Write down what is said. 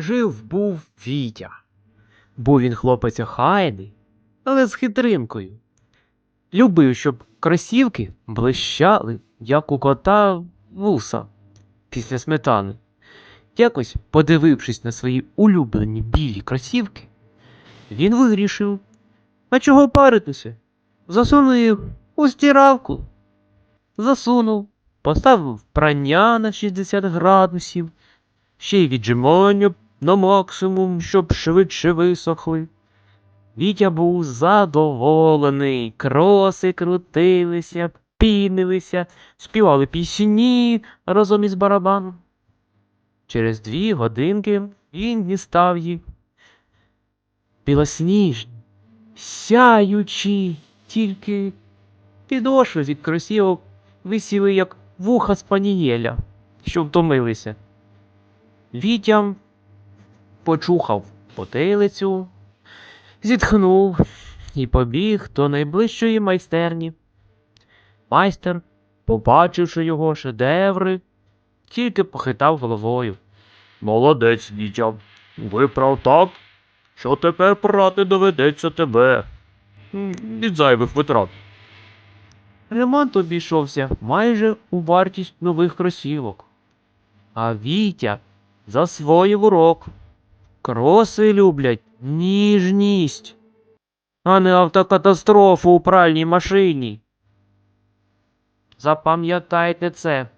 жив був Вітя. Був він хлопець охайний, але з хитринкою. Любив, щоб кросівки блищали, як у кота вуса після сметани. Якось, подивившись на свої улюблені білі кросівки, він вирішив, а чого паритися? Засунув їх у стиралку. Засунув, поставив прання на 60 градусів, ще й віджимання на максимум, щоб швидше висохли. Вітя був задоволений, кроси крутилися, пінилися, співали пісні разом із барабаном. Через дві годинки він дістав їх. Білосніжні, сяючі, тільки підошви від кросівок висіли, як вуха спанієля, що втомилися. Вітям почухав потилицю, зітхнув і побіг до найближчої майстерні. Майстер, побачивши його шедеври, тільки похитав головою. Молодець, Вітя. Виправ так, що тепер прати доведеться тебе. Від зайвих витрат. Ремонт обійшовся майже у вартість нових кросівок. А Вітя засвоїв урок. Кроси люблять ніжність, а не автокатастрофу у пральній машині. Запам'ятайте це.